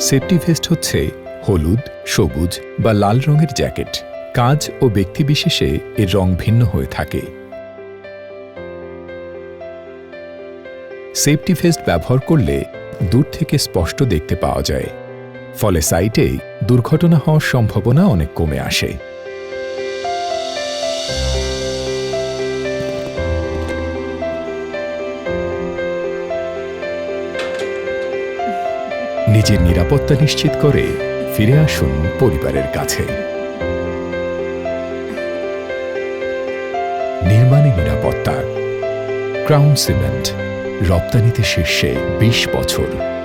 Safety vest হচ্ছে হলুদ, সবুজ বা লাল রঙের জ্যাকেট। কাজ ও ব্যক্তিবিশেষে এর রং ভিন্ন হয়ে থাকে। সেফটি ভেস্ট ব্যবহার করলে দূর থেকে স্পষ্ট দেখতে পাওয়া যায়। ফলে সাইটে দুর্ঘটনা হওয়ার সম্ভাবনা অনেক কমে আসে। নিজের নিরাপত্তা নিশ্চিত করে ফিরে আসুন পরিবারের কাছে। নির্মাণে নিরাপত্তা। ক্রাউন সিমেন্ট, রপ্তানিতে শীর্ষে বিশ বছর।